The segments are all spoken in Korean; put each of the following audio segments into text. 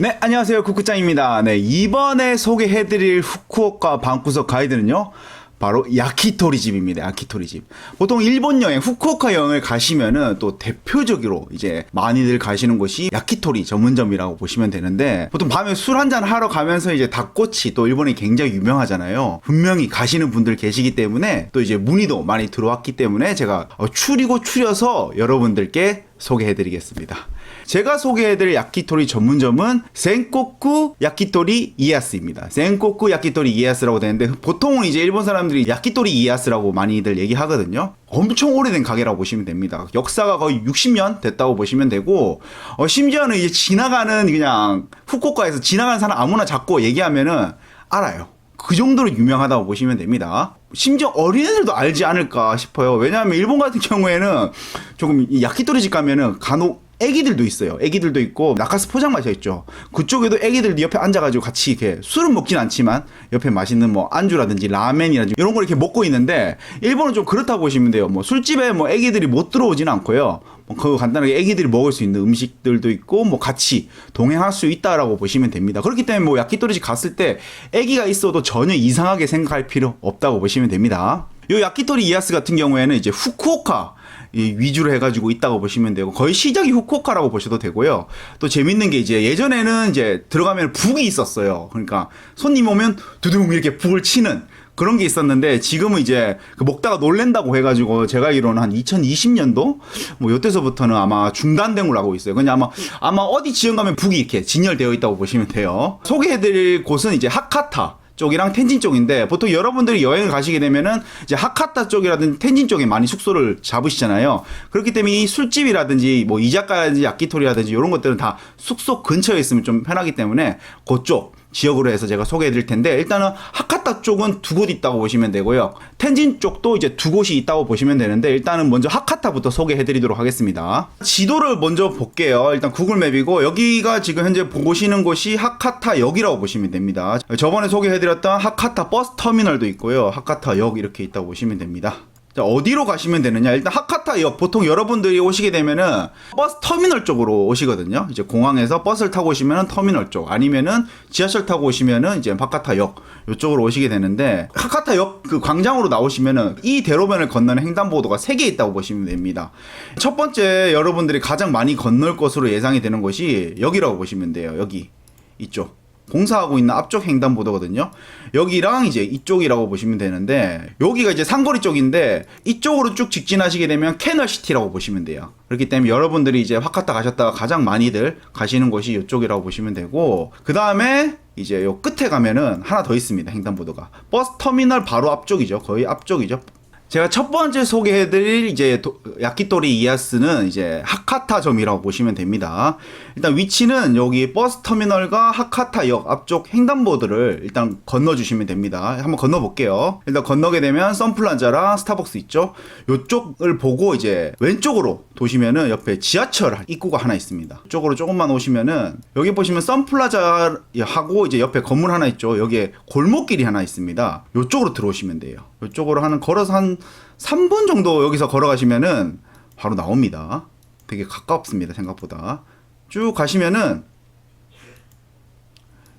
네, 안녕하세요. 쿠쿠짱입니다. 네, 이번에 소개해드릴 후쿠오카 방구석 가이드는요. 바로 야키토리 집입니다. 야키토리 집. 보통 일본 여행, 후쿠오카 여행을 가시면은 또 대표적으로 이제 많이들 가시는 곳이 야키토리 전문점이라고 보시면 되는데 보통 밤에 술 한잔 하러 가면서 이제 닭꼬치 또 일본이 굉장히 유명하잖아요. 분명히 가시는 분들 계시기 때문에 또 이제 문의도 많이 들어왔기 때문에 제가 어, 추리고 추려서 여러분들께 소개해드리겠습니다. 제가 소개해드릴 야키토리 전문점은 센코쿠 야키토리 이에야스입니다. 센코쿠 야키토리 이에야스라고 되는데 보통은 이제 일본 사람들이 야키토리 이에야스라고 많이들 얘기하거든요. 엄청 오래된 가게라고 보시면 됩니다. 역사가 거의 60년 됐다고 보시면 되고 어, 심지어는 이제 지나가는 그냥 후쿠오카에서 지나가는 사람 아무나 잡고 얘기하면은 알아요. 그 정도로 유명하다고 보시면 됩니다. 심지어 어린애들도 알지 않을까 싶어요. 왜냐하면 일본 같은 경우에는 조금 이 야키토리 집 가면은 간혹 애기들도 있어요. 애기들도 있고 나카스 포장마차 있죠. 그쪽에도 애기들 옆에 앉아가지고 같이 이렇게 술은 먹진 않지만 옆에 맛있는 뭐 안주라든지 라멘이라든지 이런 걸 이렇게 먹고 있는데 일본은 좀 그렇다고 보시면 돼요. 뭐 술집에 뭐 애기들이 못 들어오지는 않고요. 뭐그 간단하게 애기들이 먹을 수 있는 음식들도 있고 뭐 같이 동행할 수 있다라고 보시면 됩니다. 그렇기 때문에 뭐 야키토리집 갔을 때 애기가 있어도 전혀 이상하게 생각할 필요 없다고 보시면 됩니다. 요 야키토리 이야스 같은 경우에는 이제 후쿠오카 이 위주로 해가지고 있다고 보시면 되고 거의 시작이 후쿠오카라고 보셔도 되고요. 또 재밌는 게 이제 예전에는 이제 들어가면 북이 있었어요. 그러니까 손님 오면 두둥 이렇게 북을 치는 그런 게 있었는데 지금은 이제 그 먹다가 놀랜다고 해가지고 제가 알기로는 한 2020년도 뭐 요때서부터는 아마 중단된 걸로 알고 있어요. 그냥 아마 아마 어디 지역 가면 북이 이렇게 진열되어 있다고 보시면 돼요. 소개해드릴 곳은 이제 하카타. 쪽이랑 텐진 쪽인데 보통 여러분들이 여행을 가시게 되면은 이제 하카타 쪽이라든지 텐진 쪽에 많이 숙소를 잡으시잖아요. 그렇기 때문에 이 술집이라든지 뭐 이자카야든지 야키토리라든지 이런 것들은 다 숙소 근처에 있으면 좀 편하기 때문에 그쪽 지역으로 해서 제가 소개해 드릴 텐데 일단은 하카타 쪽은 두 곳 있다고 보시면 되고요. 텐진 쪽도 이제 두 곳이 있다고 보시면 되는데 일단은 먼저 하카타부터 소개해 드리도록 하겠습니다. 지도를 먼저 볼게요. 일단 구글 맵이고 여기가 지금 현재 보시는 곳이 하카타역이라고 보시면 됩니다. 저번에 소개해 드렸던 하카타 버스 터미널도 있고요. 하카타역 이렇게 있다고 보시면 됩니다. 자, 어디로 가시면 되느냐? 일단 하카타역 보통 여러분들이 오시게 되면은 버스 터미널 쪽으로 오시거든요. 이제 공항에서 버스를 타고 오시면은 터미널 쪽 아니면은 지하철 타고 오시면은 이제 하카타역 이쪽으로 오시게 되는데 하카타역 그 광장으로 나오시면은 이 대로변을 건너는 횡단보도가 세개 있다고 보시면 됩니다. 첫 번째 여러분들이 가장 많이 건널 것으로 예상이 되는 것이 여기라고 보시면 돼요. 여기 이쪽. 공사하고 있는 앞쪽 횡단보도거든요. 여기랑 이제 이쪽이라고 보시면 되는데 여기가 이제 상거리 쪽인데 이쪽으로 쭉 직진하시게 되면 캐널시티라고 보시면 돼요. 그렇기 때문에 여러분들이 이제 화카타 가셨다가 가장 많이들 가시는 곳이 이쪽이라고 보시면 되고 그 다음에 이제 요 끝에 가면은 하나 더 있습니다. 횡단보도가 버스 터미널 바로 앞쪽이죠. 거의 앞쪽이죠. 제가 첫 번째 소개해드릴 이제 도, 야키토리 이야스는 이제 하카타점이라고 보시면 됩니다. 일단 위치는 여기 버스 터미널과 하카타역 앞쪽 횡단보도를 일단 건너주시면 됩니다. 한번 건너볼게요. 일단 건너게 되면 선플란자랑 스타벅스 있죠. 이쪽을 보고 이제 왼쪽으로 도시면은 옆에 지하철 입구가 하나 있습니다. 이쪽으로 조금만 오시면은 여기 보시면 선플라자하고 이제 옆에 건물 하나 있죠. 여기에 골목길이 하나 있습니다. 이쪽으로 들어오시면 돼요. 이쪽으로 하는 걸어서 한 3분 정도 여기서 걸어가시면은 바로 나옵니다. 되게 가깝습니다. 생각보다. 쭉 가시면은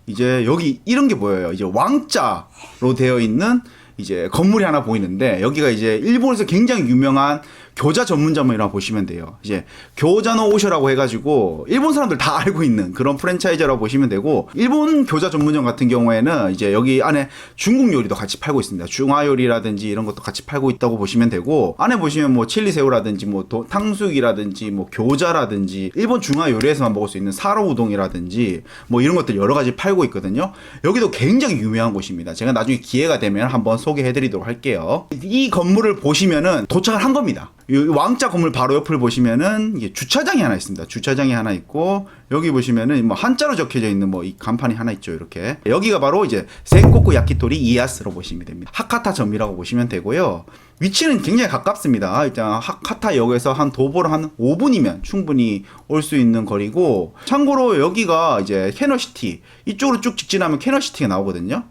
이제 여기 이런 게 보여요. 이제 왕자로 되어 있는 이제 건물이 하나 보이는데 여기가 이제 일본에서 굉장히 유명한 교자 전문점이라고 보시면 돼요. 이제 교자노 오쇼라고 해가지고 일본 사람들 다 알고 있는 그런 프랜차이즈라고 보시면 되고 일본 교자 전문점 같은 경우에는 이제 여기 안에 중국 요리도 같이 팔고 있습니다. 중화 요리라든지 이런 것도 같이 팔고 있다고 보시면 되고 안에 보시면 뭐 칠리 새우라든지 뭐 도, 탕수육이라든지 뭐 교자라든지 일본 중화 요리에서만 먹을 수 있는 사로 우동이라든지 뭐 이런 것들 여러 가지 팔고 있거든요. 여기도 굉장히 유명한 곳입니다. 제가 나중에 기회가 되면 한번 소개해드리도록 할게요. 이 건물을 보시면은 도착을 한 겁니다. 이 왕자 건물 바로 옆을 보시면은 이게 주차장이 하나 있습니다. 주차장이 하나 있고 여기 보시면은 뭐 한자로 적혀져 있는 뭐 이 간판이 하나 있죠. 이렇게 여기가 바로 이제 센코쿠 야키토리 이야스로 보시면 됩니다. 하카타 점이라고 보시면 되고요. 위치는 굉장히 가깝습니다. 일단 하카타역에서 한 도보로 한 5분이면 충분히 올 수 있는 거리고 참고로 여기가 이제 캐너시티 이쪽으로 쭉 직진하면 캐너시티가 나오거든요.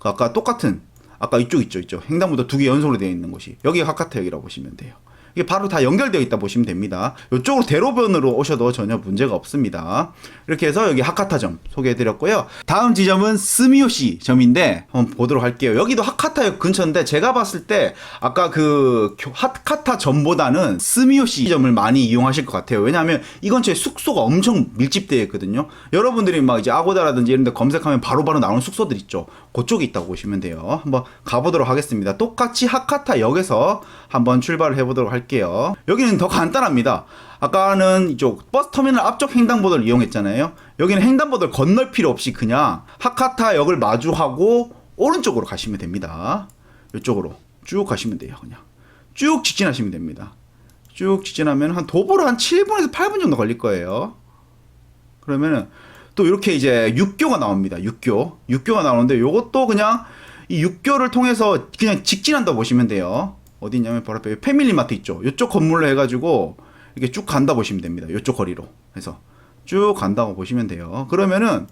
그 아까 똑같은 아까 이쪽 있죠, 있죠. 횡단보도 두 개 연속으로 되어 있는 곳이 여기가 하카타역이라고 보시면 돼요. 이게 바로 다 연결되어 있다 보시면 됩니다. 이쪽으로 대로변으로 오셔도 전혀 문제가 없습니다. 이렇게 해서 여기 하카타점 소개해드렸고요. 다음 지점은 스미요시 점인데 한번 보도록 할게요. 여기도 하카타역 근처인데 제가 봤을 때 아까 그 교- 하카타 점보다는 스미요시 점을 많이 이용하실 것 같아요. 왜냐하면 이 근처에 숙소가 엄청 밀집되어 있거든요. 여러분들이 막 이제 아고다라든지 이런 데 검색하면 바로바로 나오는 숙소들 있죠. 그쪽에 있다고 보시면 돼요. 한번 가보도록 하겠습니다. 똑같이 하카타 역에서 한번 출발을 해보도록 할게요. 여기는 더 간단합니다. 아까는 이쪽 버스 터미널 앞쪽 횡단보도를 이용했잖아요. 여기는 횡단보도를 건널 필요 없이 그냥 하카타 역을 마주하고 오른쪽으로 가시면 됩니다. 이쪽으로 쭉 가시면 돼요. 그냥 쭉 직진하시면 됩니다. 쭉 직진하면 한 도보로 한 7분에서 8분 정도 걸릴 거예요. 그러면은 또 이렇게 이제 육교가 나옵니다. 육교. 육교가 나오는데 요것도 그냥 이 육교를 통해서 그냥 직진한다 보시면 돼요. 어디 있냐면 바로 앞에 패밀리마트 있죠. 이쪽 건물로 해가지고 이렇게 쭉 간다 보시면 됩니다. 이쪽 거리로 해서 쭉 간다고 보시면 돼요. 그러면은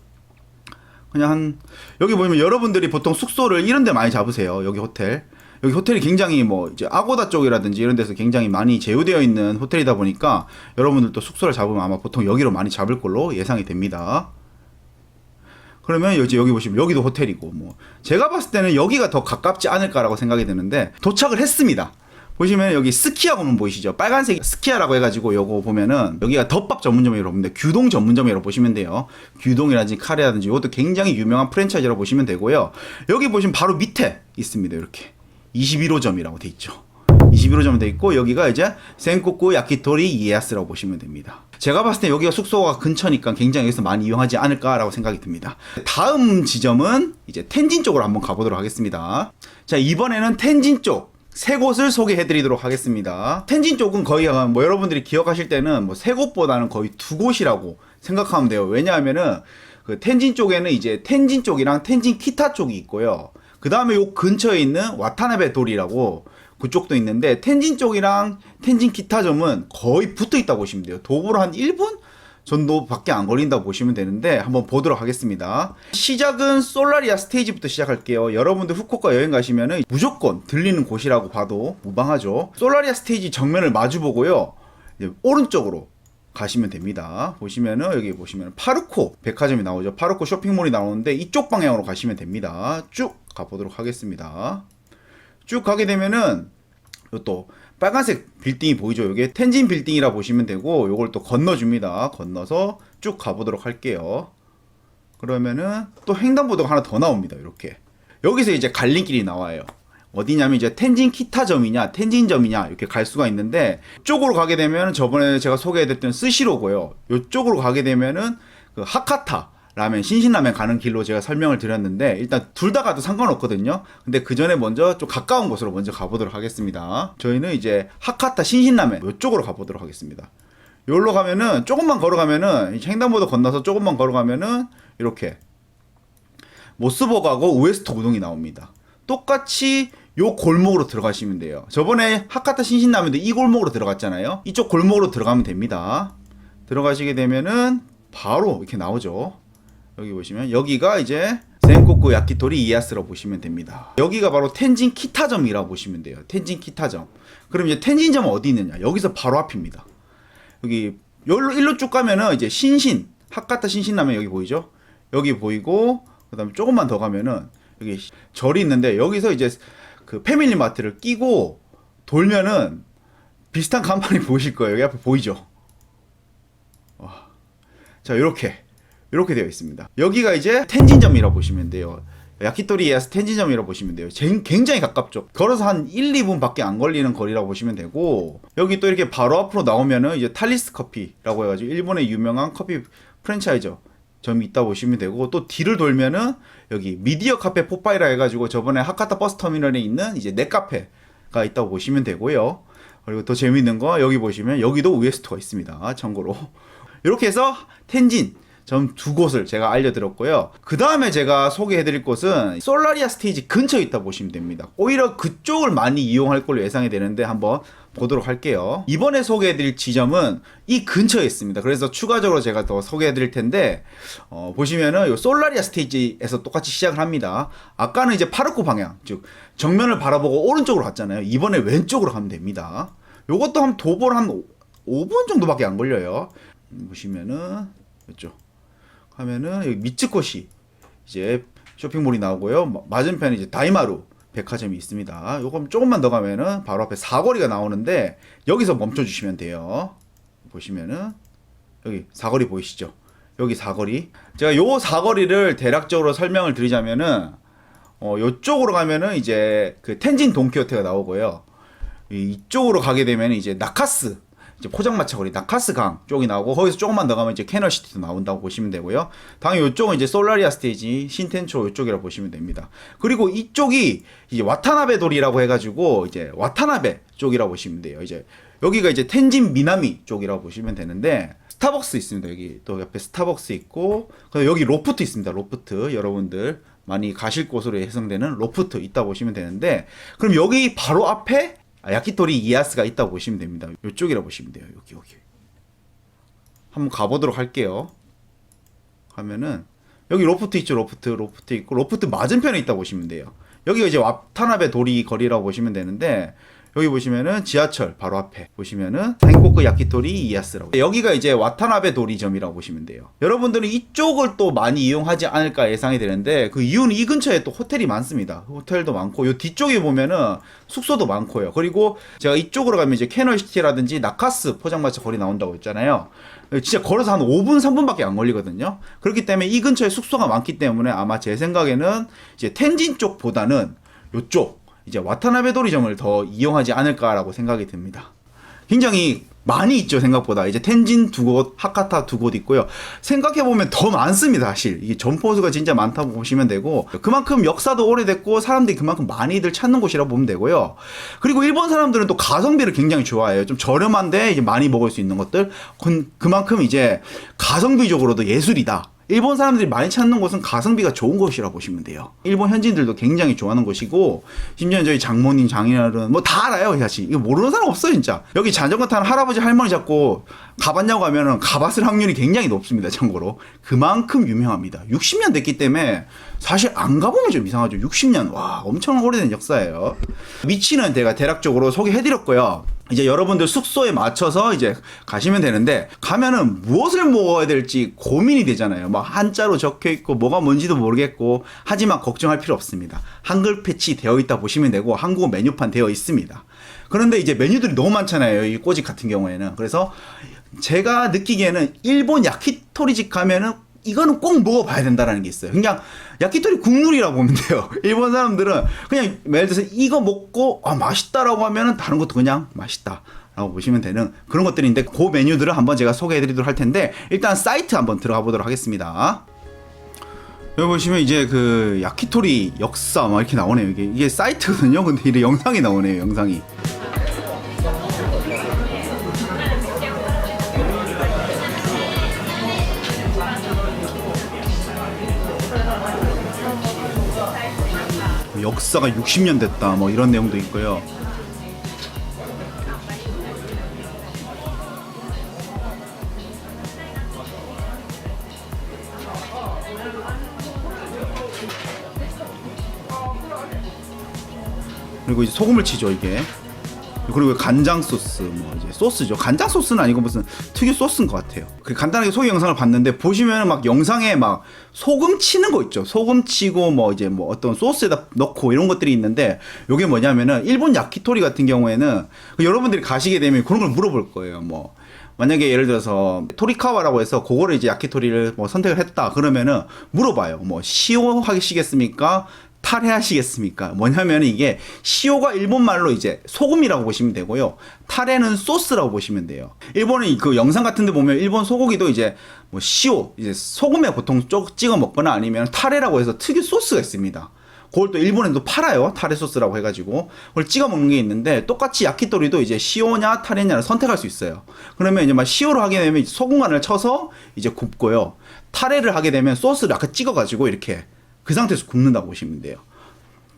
그냥 한 여기 보면 여러분들이 보통 숙소를 이런 데 많이 잡으세요. 여기 호텔. 여기 호텔이 굉장히 뭐 이제 아고다 쪽이라든지 이런 데서 굉장히 많이 제휴되어 있는 호텔이다 보니까 여러분들도 숙소를 잡으면 아마 보통 여기로 많이 잡을 걸로 예상이 됩니다. 그러면 여기 여기 보시면 여기도 호텔이고 뭐 제가 봤을 때는 여기가 더 가깝지 않을까라고 생각이 드는데 도착을 했습니다. 보시면 여기 스키야 건물 보이시죠? 빨간색 스키야라고 해가지고 요거 보면은 여기가 덮밥 전문점이라고 보는데 규동 전문점이라고 보시면 돼요. 규동이라든지 카레라든지 이것도 굉장히 유명한 프랜차이즈라고 보시면 되고요. 여기 보시면 바로 밑에 있습니다. 이렇게 21호점이라고 돼 있죠. 21호점 돼 있고 여기가 이제 센코쿠 야키토리 이에야스라고 보시면 됩니다. 제가 봤을 때 여기가 숙소가 근처니까 굉장히 여기서 많이 이용하지 않을까라고 생각이 듭니다. 다음 지점은 이제 텐진 쪽으로 한번 가보도록 하겠습니다. 자 이번에는 텐진 쪽. 세 곳을 소개해 드리도록 하겠습니다. 텐진 쪽은 거의 뭐 여러분들이 기억하실 때는 뭐 세 곳보다는 거의 두 곳이라고 생각하면 돼요. 왜냐하면은 그 텐진 쪽에는 이제 텐진 쪽이랑 텐진 키타 쪽이 있고요. 그 다음에 요 근처에 있는 와타나베 돌이라고 그쪽도 있는데 텐진 쪽이랑 텐진 기타점은 거의 붙어 있다고 보시면 돼요. 도보로 한 1분 정도밖에 안 걸린다고 보시면 되는데 한번 보도록 하겠습니다. 시작은 솔라리아 스테이지부터 시작할게요. 여러분들 후쿠오카 여행 가시면은 무조건 들리는 곳이라고 봐도 무방하죠. 솔라리아 스테이지 정면을 마주 보고요. 이제 오른쪽으로 가시면 됩니다. 보시면은 여기 보시면 파르코 백화점이 나오죠. 파르코 쇼핑몰이 나오는데 이쪽 방향으로 가시면 됩니다. 쭉 가보도록 하겠습니다. 쭉 가게 되면은 또 빨간색 빌딩이 보이죠? 이게 텐진 빌딩이라 보시면 되고 요걸 또 건너줍니다. 건너서 쭉 가보도록 할게요. 그러면은 또 횡단보도가 하나 더 나옵니다. 이렇게 여기서 이제 갈림길이 나와요. 어디냐면 이제 텐진 키타점이냐 텐진점이냐 이렇게 갈 수가 있는데 이쪽으로 가게 되면 저번에 제가 소개해드렸던 스시로고요. 이쪽으로 가게 되면은 그 하카타 라면 신신라면 가는 길로 제가 설명을 드렸는데 일단 둘 다 가도 상관없거든요. 근데 그 전에 먼저 좀 가까운 곳으로 먼저 가보도록 하겠습니다. 저희는 이제 하카타 신신라면 이쪽으로 가보도록 하겠습니다. 여기로 가면은 조금만 걸어가면은 이 횡단보도 건너서 조금만 걸어가면은 이렇게 모스버거하고 우에스트 우동이 나옵니다. 똑같이 요 골목으로 들어가시면 돼요. 저번에 하카타 신신라면도 이 골목으로 들어갔잖아요. 이쪽 골목으로 들어가면 됩니다. 들어가시게 되면은 바로 이렇게 나오죠. 여기 보시면 여기가 이제 센코쿠 야키토리 이야스라고 보시면 됩니다. 여기가 바로 텐진 키타점이라고 보시면 돼요. 텐진 키타점. 그럼 이제 텐진점은 어디 있느냐? 여기서 바로 앞입니다. 여기 여기로 일로 쭉 가면은 이제 신신 하카타 신신라면 여기 보이죠? 여기 보이고 그다음에 조금만 더 가면은 여기 절이 있는데 여기서 이제 그 패밀리 마트를 끼고 돌면은 비슷한 간판이 보이실 거예요. 여기 앞에 보이죠? 와. 자, 이렇게 이렇게 되어 있습니다. 여기가 이제 텐진점이라고 보시면 돼요. 야키토리에서 텐진점이라고 보시면 돼요. 제- 굉장히 가깝죠. 걸어서 한 1, 2분밖에 안 걸리는 거리라고 보시면 되고 여기 또 이렇게 바로 앞으로 나오면은 이제 탈리스 커피라고 해가지고 일본의 유명한 커피 프랜차이저 점이 있다 보시면 되고 또 뒤를 돌면은 여기 미디어 카페 포파이라 해가지고 저번에 하카타 버스 터미널에 있는 이제 넷카페가 있다고 보시면 되고요. 그리고 더 재밌는 거 여기 보시면 여기도 우에스토가 있습니다. 참고로 이렇게 해서 텐진 점 두 곳을 제가 알려드렸고요. 그 다음에 제가 소개해드릴 곳은 솔라리아 스테이지 근처에 있다 보시면 됩니다. 오히려 그쪽을 많이 이용할 걸로 예상이 되는데 한번 보도록 할게요. 이번에 소개해드릴 지점은 이 근처에 있습니다. 그래서 추가적으로 제가 더 소개해드릴 텐데 어, 보시면은 이 솔라리아 스테이지에서 똑같이 시작을 합니다. 아까는 이제 파르코 방향, 즉 정면을 바라보고 오른쪽으로 갔잖아요. 이번에 왼쪽으로 가면 됩니다. 요것도 한 도보를 한 5분 정도밖에 안 걸려요. 음, 보시면은 이쪽 하면은 여기 미츠코시 이제 쇼핑몰이 나오고요. 마- 맞은편에 이제 다이마루 백화점이 있습니다. 요거 조금만 더 가면은 바로 앞에 사거리가 나오는데 여기서 멈춰 주시면 돼요. 보시면은 여기 사거리 보이시죠? 여기 사거리. 제가 요 사거리를 대략적으로 설명을 드리자면은 어 요쪽으로 가면은 이제 그 텐진 돈키호테가 나오고요. 이- 이쪽으로 가게 되면 이제 나카스 이제 포장마차 거리 나카스 강 쪽이 나오고 거기서 조금만 더 가면 이제 캐널시티도 나온다고 보시면 되고요. 당연히 이쪽은 이제 솔라리아 스테이지 신텐초 이쪽이라고 보시면 됩니다. 그리고 이쪽이 이제 와타나베 도리라고 해가지고 이제 와타나베 쪽이라고 보시면 돼요. 이제 여기가 이제 텐진 미나미 쪽이라고 보시면 되는데 스타벅스 있습니다. 여기 또 옆에 스타벅스 있고 여기 로프트 있습니다. 로프트 여러분들 많이 가실 곳으로 예상되는 로프트 있다 보시면 되는데 그럼 여기 바로 앞에 아, 야키토리 이아스가 있다고 보시면 됩니다. 이쪽이라 보시면 돼요. 여기 여기. 한번 가보도록 할게요. 가면은 여기 로프트 있죠. 로프트 로프트 있고 로프트 맞은편에 있다 보시면 돼요. 여기가 이제 와타나베 도리 거리라고 보시면 되는데 여기 보시면은 지하철 바로 앞에 보시면은 행코크 야키토리 이아스라고 여기가 이제 와타나베 도리점이라고 보시면 돼요. 여러분들은 이쪽을 또 많이 이용하지 않을까 예상이 되는데 그 이유는 이 근처에 또 호텔이 많습니다. 호텔도 많고 요 뒤쪽에 보면은 숙소도 많고요. 그리고 제가 이쪽으로 가면 이제 캐널시티라든지 나카스 포장마차 거리 나온다고 했잖아요. 진짜 걸어서 한 5분, 3분밖에 안 걸리거든요. 그렇기 때문에 이 근처에 숙소가 많기 때문에 아마 제 생각에는 이제 텐진 쪽보다는 요쪽 이제 와타나베 도리점을 더 이용하지 않을까라고 생각이 듭니다. 굉장히 많이 있죠 생각보다 이제 텐진 두 곳, 하카타 두 곳 있고요. 생각해 보면 더 많습니다 사실 이게 점포수가 진짜 많다고 보시면 되고 그만큼 역사도 오래됐고 사람들이 그만큼 많이들 찾는 곳이라고 보면 되고요. 그리고 일본 사람들은 또 가성비를 굉장히 좋아해요. 좀 저렴한데 이제 많이 먹을 수 있는 것들 그- 그만큼 이제 가성비적으로도 예술이다. 일본 사람들이 많이 찾는 곳은 가성비가 좋은 곳이라고 보시면 돼요. 일본 현지인들도 굉장히 좋아하는 곳이고 심지어 저희 장모님, 장인어른 뭐 다 알아요 사실. 이거 모르는 사람 없어요 진짜. 여기 자전거 타는 할아버지 할머니 잡고 가봤냐고 하면은 가봤을 확률이 굉장히 높습니다 참고로. 그만큼 유명합니다. 60년 됐기 때문에 사실 안 가보면 좀 이상하죠. 60년 와 엄청 오래된 역사예요. 위치는 제가 대략적으로 소개해드렸고요. 이제 여러분들 숙소에 맞춰서 이제 가시면 되는데 가면은 무엇을 먹어야 될지 고민이 되잖아요. 막 한자로 적혀 있고 뭐가 뭔지도 모르겠고 하지만 걱정할 필요 없습니다. 한글 패치 되어 있다 보시면 되고 한국어 메뉴판 되어 있습니다. 그런데 이제 메뉴들이 너무 많잖아요. 이 꼬집 같은 경우에는. 그래서 제가 느끼기에는 일본 야키토리집 가면은 이거는 꼭 먹어봐야 된다라는 게 있어요. 그냥 야키토리 국물이라고 보면 돼요. 일본 사람들은 그냥 예를 들어서 이거 먹고 아 맛있다라고 하면은 다른 것도 그냥 맛있다 라고 보시면 되는 그런 것들인데 그 메뉴들을 한번 제가 소개해 드리도록 할 텐데 일단 사이트 한번 들어가 보도록 하겠습니다. 여기 보시면 이제 그 야키토리 역사 막 이렇게 나오네요. 이게 이게 사이트거든요. 근데 이래 영상이 나오네요. 영상이. 역사가 60년 됐다 뭐 이런 내용도 있고요. 그리고 이제 소금을 치죠 이게. 그리고 간장 소스 뭐 이제 소스죠. 간장 소스는 아니고 무슨 특유 소스인 것 같아요. 그 간단하게 소개 영상을 봤는데 보시면 막 영상에 막 소금 치는 거 있죠. 소금 치고 뭐 이제 뭐 어떤 소스에다 넣고 이런 것들이 있는데 이게 뭐냐면은 일본 야키토리 같은 경우에는 그 여러분들이 가시게 되면 그런 걸 물어볼 거예요. 뭐 만약에 예를 들어서 토리카와라고 해서 그거를 이제 야키토리를 뭐 선택을 했다 그러면은 물어봐요. 뭐 시오 하시겠습니까? 탈해 하시겠습니까? 뭐냐면 이게 시오가 일본 말로 이제 소금이라고 보시면 되고요. 탈해는 소스라고 보시면 돼요. 일본은 그 영상 같은 데 보면 일본 소고기도 이제 뭐 시오, 이제 소금에 보통 쪽 찍어 먹거나 아니면 탈해라고 해서 특유 소스가 있습니다. 그걸 또 일본에도 팔아요. 타레 소스라고 해가지고 그걸 찍어 먹는 게 있는데 똑같이 야키토리도 이제 시오냐 타레냐를 선택할 수 있어요. 그러면 이제 막 시오로 하게 되면 소금 간을 쳐서 이제 굽고요. 타레를 하게 되면 소스를 아까 찍어가지고 이렇게 그 상태에서 굽는다고 보시면 돼요.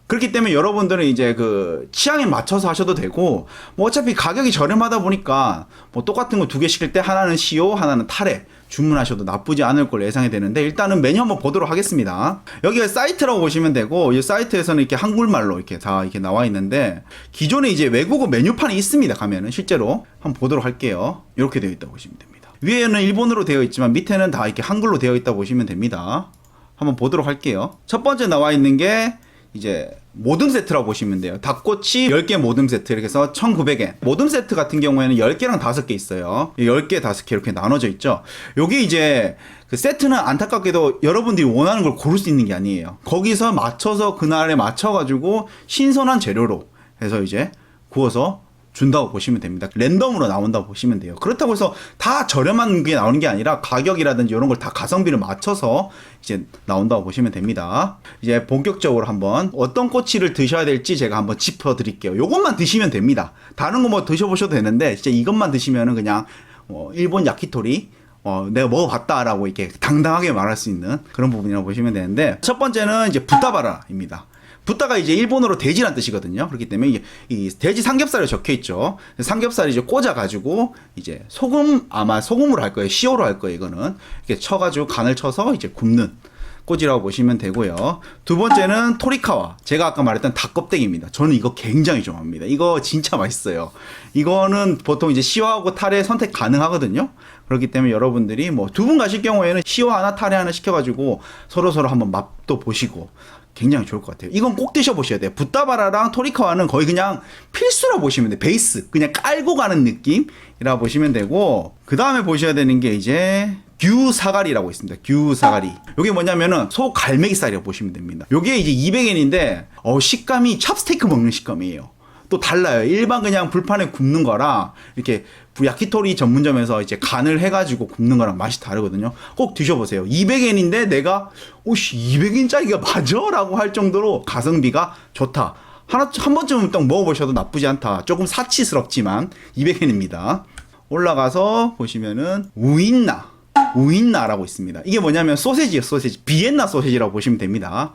그렇기 때문에 여러분들은 이제 그 취향에 맞춰서 하셔도 되고 뭐 어차피 가격이 저렴하다 보니까 뭐 똑같은 거 두 개 시킬 때 하나는 시오 하나는 타레 주문하셔도 나쁘지 않을 걸 예상이 되는데 일단은 메뉴 한번 보도록 하겠습니다. 여기가 사이트라고 보시면 되고 이 사이트에서는 이렇게 한글말로 이렇게 다 이렇게 나와 있는데 기존에 이제 외국어 메뉴판이 있습니다. 가면은 실제로 한번 보도록 할게요. 이렇게 되어 있다고 보시면 됩니다. 위에는 일본어로 되어 있지만 밑에는 다 이렇게 한글로 되어 있다 고 보시면 됩니다. 한번 보도록 할게요. 첫 번째 나와 있는 게 이제 모듬 세트라고 보시면 돼요. 닭꼬치 10개 모듬 세트 이렇게 해서 1,900엔. 모듬 세트 같은 경우에는 10개랑 5개 있어요. 10개, 5개 이렇게 나눠져 있죠. 요게 이제 그 세트는 안타깝게도 여러분들이 원하는 걸 고를 수 있는 게 아니에요. 거기서 맞춰서 그날에 맞춰 가지고 신선한 재료로 해서 이제 구워서 준다고 보시면 됩니다. 랜덤으로 나온다고 보시면 돼요. 그렇다고 해서 다 저렴한 게 나오는 게 아니라 가격이라든지 이런 걸 다 가성비를 맞춰서 이제 나온다고 보시면 됩니다. 이제 본격적으로 한번 어떤 꼬치를 드셔야 될지 제가 한번 짚어 드릴게요. 요것만 드시면 됩니다. 다른 거 뭐 드셔보셔도 되는데 진짜 이것만 드시면은 그냥 어, 일본 야키토리 어, 내가 먹어봤다라고 이렇게 당당하게 말할 수 있는 그런 부분이라고 보시면 되는데 첫 번째는 이제 부타바라입니다. 부타가 이제 일본어로 돼지란 뜻이거든요. 그렇기 때문에 이 돼지 삼겹살이 적혀 있죠. 삼겹살이 이제 꽂아 가지고 이제 소금 아마 소금으로 할 거예요. 시오로 할 거예요. 이거는 이렇게 쳐 가지고 간을 쳐서 이제 굽는 꼬지라고 보시면 되고요. 두 번째는 토리카와 제가 아까 말했던 닭껍데기입니다. 저는 이거 굉장히 좋아합니다. 이거 진짜 맛있어요. 이거는 보통 이제 시와하고 타레 선택 가능하거든요. 그렇기 때문에 여러분들이 뭐 두 분 가실 경우에는 시와 하나 타레 하나 시켜가지고 서로 서로 한번 맛도 보시고 굉장히 좋을 것 같아요. 이건 꼭 드셔보셔야 돼요. 부타바라랑 토리카와는 거의 그냥 필수라 보시면 돼요. 베이스. 그냥 깔고 가는 느낌이라 보시면 되고, 그 다음에 보셔야 되는 게 이제, 규사가리라고 있습니다. 규사가리. 요게 뭐냐면은 소 갈매기살이라고 보시면 됩니다. 요게 이제 200엔인데, 어, 식감이 찹스테이크 먹는 식감이에요. 또 달라요. 일반 그냥 불판에 굽는 거랑 이렇게 야키토리 전문점에서 이제 간을 해가지고 굽는 거랑 맛이 다르거든요. 꼭 드셔보세요. 200엔인데 내가 오씨 200엔짜리가 맞아? 라고 할 정도로 가성비가 좋다. 하나 한 번쯤은 딱 먹어보셔도 나쁘지 않다. 조금 사치스럽지만 200엔입니다. 올라가서 보시면은 우인나 우인나라고 있습니다. 이게 뭐냐면 소세지예요, 소세지. 비엔나 소세지라고 보시면 됩니다.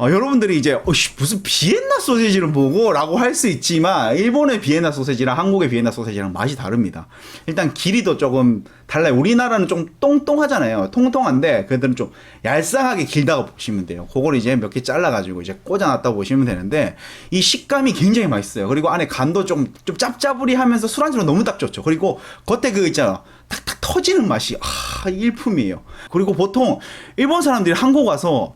어, 여러분들이 이제 어씨 무슨 비엔나 소세지를 보고라고 할 수 있지만 일본의 비엔나 소세지랑 한국의 비엔나 소세지랑 맛이 다릅니다. 일단 길이도 조금 달라요. 우리나라는 좀 똥똥하잖아요. 통통한데 그들은 좀 얄쌍하게 길다고 보시면 돼요. 그걸 이제 몇 개 잘라가지고 이제 꽂아놨다고 보시면 되는데 이 식감이 굉장히 맛있어요. 그리고 안에 간도 좀 좀 짭짜부리하면서 술안주로 너무 딱 좋죠. 그리고 겉에 그 있잖아. 탁탁 터지는 맛이 아 일품이에요. 그리고 보통 일본 사람들이 한국 와서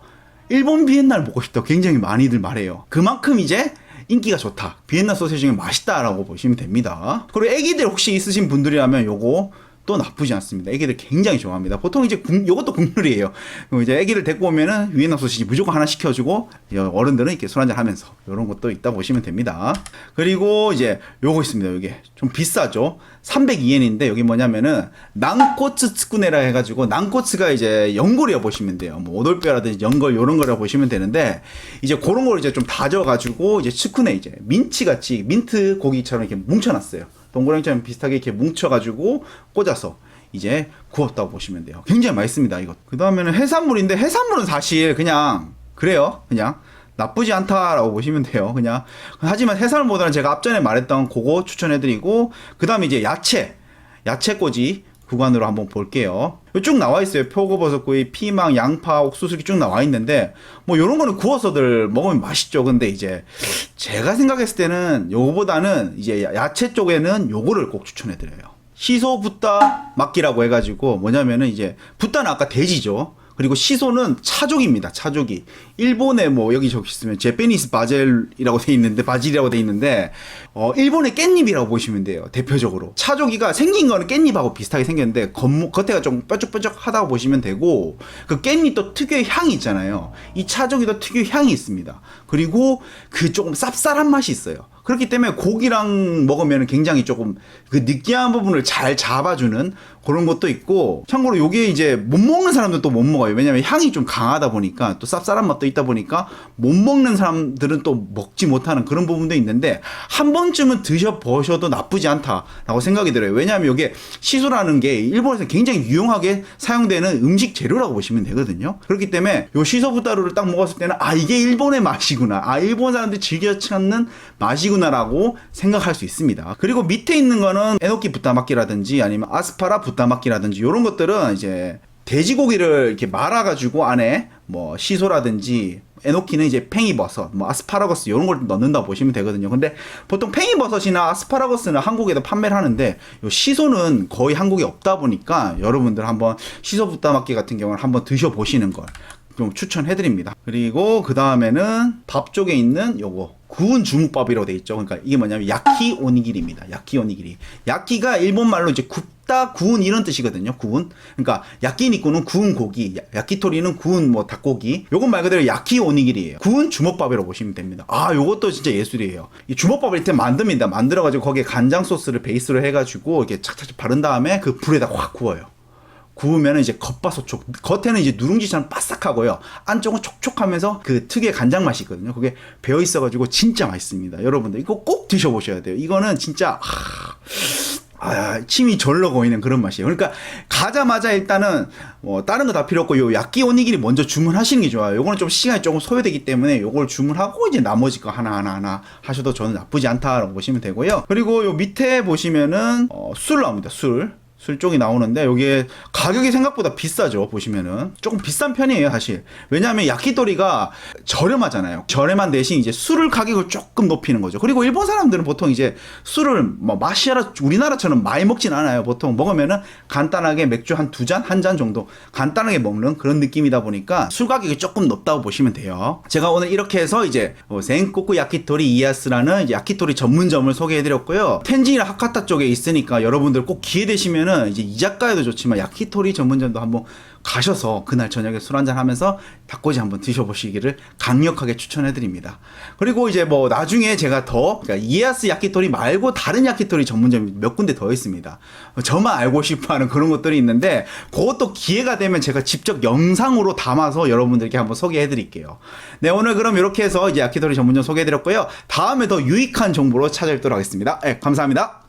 일본 비엔나를 먹고 싶다고 굉장히 많이들 말해요. 그만큼 이제 인기가 좋다. 비엔나 소세지가 맛있다라고 보시면 됩니다. 그리고 애기들 혹시 있으신 분들이라면 요거 또 나쁘지 않습니다. 애기들 굉장히 좋아합니다. 보통 이제 국, 요것도 국물이에요. 그럼 이제 애기를 데리고 오면은 위엔나 소시지 무조건 하나 시켜주고 어른들은 이렇게 술 한잔 하면서 이런 것도 있다 보시면 됩니다. 그리고 이제 요거 있습니다. 요게 좀 비싸죠. 302엔인데 여기 뭐냐면은 난코츠 츠쿠네라 해가지고 난코츠가 이제 연골이라 보시면 돼요. 뭐 오돌뼈라든지 연골 요런 거라 보시면 되는데 이제 그런 걸 이제 좀 다져가지고 이제 츠쿠네 이제 민치 같이 민트 고기처럼 이렇게 뭉쳐놨어요. 동그랑이처럼 비슷하게 이렇게 뭉쳐가지고 꽂아서 이제 구웠다고 보시면 돼요. 굉장히 맛있습니다, 이것. 그 다음에는 해산물인데, 해산물은 사실 그냥, 그래요. 그냥. 나쁘지 않다라고 보시면 돼요. 그냥. 하지만 해산물보다는 제가 앞전에 말했던 그거 추천해드리고, 그 다음에 이제 야채. 야채 꼬지 구간으로 한번 볼게요. 쭉 나와 있어요. 표고버섯구이, 피망, 양파, 옥수수 이렇게 쭉 나와 있는데, 뭐 요런 거는 구워서들 먹으면 맛있죠. 근데 이제 제가 생각했을 때는 요거보다는 이제 야채 쪽에는 요거를 꼭 추천해 드려요. 시소 붓다 막기라고 해가지고 뭐냐면은 이제 붓다는 아까 돼지죠. 그리고 시소는 차족입니다. 차족이 일본에 뭐 여기 적혀 있으면 제페니스 바젤이라고 돼 있는데 바질이라고 돼 있는데 어 일본의 깻잎이라고 보시면 돼요. 대표적으로 차조기가 생긴 거는 깻잎하고 비슷하게 생겼는데 겉 겉에가 좀 뾰족뾰족하다고 보시면 되고 그 깻잎도 특유의 향이 있잖아요. 이 차조기도 특유의 향이 있습니다. 그리고 그 조금 쌉쌀한 맛이 있어요. 그렇기 때문에 고기랑 먹으면 굉장히 조금 그 느끼한 부분을 잘 잡아주는 그런 것도 있고 참고로 요게 이제 못 먹는 사람들도 못 먹어요. 왜냐면 향이 좀 강하다 보니까 또 쌉쌀한 맛도 있다 보니까 못 먹는 사람들은 또 먹지 못하는 그런 부분도 있는데 한 번쯤은 드셔보셔도 나쁘지 않다라고 생각이 들어요. 왜냐하면 요게 시소라는 게 일본에서 굉장히 유용하게 사용되는 음식 재료라고 보시면 되거든요. 그렇기 때문에 요 시소 부타루를 딱 먹었을 때는 아 이게 일본의 맛이구나. 아 일본 사람들이 즐겨 찾는 맛이구나 야끼구나라고 생각할 수 있습니다. 그리고 밑에 있는 거는 에노키 부타마키라든지 아니면 아스파라 부타마키라든지 이런 것들은 이제 돼지고기를 이렇게 말아가지고 안에 뭐 시소라든지 에노키는 이제 팽이버섯, 뭐 아스파라거스 이런 걸 넣는다 보시면 되거든요. 근데 보통 팽이버섯이나 아스파라거스는 한국에도 판매를 하는데 요 시소는 거의 한국에 없다 보니까 여러분들 한번 시소 부타마키 같은 경우는 한번 드셔 보시는 걸 좀 추천해드립니다. 그리고 그 다음에는 밥 쪽에 있는 요거 구운 주먹밥이라고 돼 있죠. 그러니까 이게 뭐냐면 야키 오니기리입니다. 야키 오니기리. 야키가 일본 말로 이제 굽다 구운 이런 뜻이거든요. 구운. 그러니까 야끼니꾸는 구운 고기, 야- 야키토리는 구운 뭐 닭고기. 요건 말 그대로 야키 오니기리예요. 구운 주먹밥이라고 보시면 됩니다. 아, 요것도 진짜 예술이에요. 이 주먹밥을 일단 만듭니다. 만들어 가지고 거기에 간장 소스를 베이스로 해 가지고 이렇게 착착착 바른 다음에 그 불에다 확 구워요. 구우면 이제 겉바소촉 겉에는 이제 누룽지처럼 바싹하고요 안쪽은 촉촉하면서 그 특유의 간장 맛이 있거든요 그게 배어 있어가지고 진짜 맛있습니다 여러분들 이거 꼭 드셔보셔야 돼요 이거는 진짜 하... 아, 침이 절로 고이는 그런 맛이에요. 그러니까 가자마자 일단은 뭐 다른 거 다 필요 없고 요 야끼 오니기리 먼저 주문하시는 게 좋아요. 요거는 좀 시간이 조금 소요되기 때문에 요걸 주문하고 이제 나머지 거 하나 하나 하나 하셔도 저는 나쁘지 않다라고 보시면 되고요. 그리고 요 밑에 보시면은 어, 술 나옵니다. 술. 술 쪽이 나오는데 여기에 가격이 생각보다 비싸죠 보시면은. 조금 비싼 편이에요 사실. 왜냐하면 야키토리가 저렴하잖아요. 저렴한 대신 이제 술을 가격을 조금 높이는 거죠. 그리고 일본 사람들은 보통 이제 술을 뭐 마시아라 우리나라처럼 많이 먹진 않아요. 보통 먹으면은 간단하게 맥주 한 두 잔 한 잔 정도 간단하게 먹는 그런 느낌이다 보니까 술 가격이 조금 높다고 보시면 돼요. 제가 오늘 이렇게 해서 이제 어, 센코쿠 야키토리 이야스라는 이제 야키토리 전문점을 소개해드렸고요. 텐진이나 하카타 쪽에 있으니까 여러분들 꼭 기회 되시면 은 이제 이자카야도 좋지만 야키토리 전문점도 한번 가셔서 그날 저녁에 술 한잔 하면서 닭꼬치 한번 드셔보시기를 강력하게 추천해드립니다. 그리고 이제 뭐 나중에 제가 더 그러니까 이에야스 야키토리 말고 다른 야키토리 전문점이 몇 군데 더 있습니다. 저만 알고 싶어하는 그런 것들이 있는데 그것도 기회가 되면 제가 직접 영상으로 담아서 여러분들께 한번 소개해드릴게요. 네 오늘 그럼 이렇게 해서 이제 야키토리 전문점 소개해드렸고요. 다음에 더 유익한 정보로 찾아뵙도록 하겠습니다. 네, 감사합니다.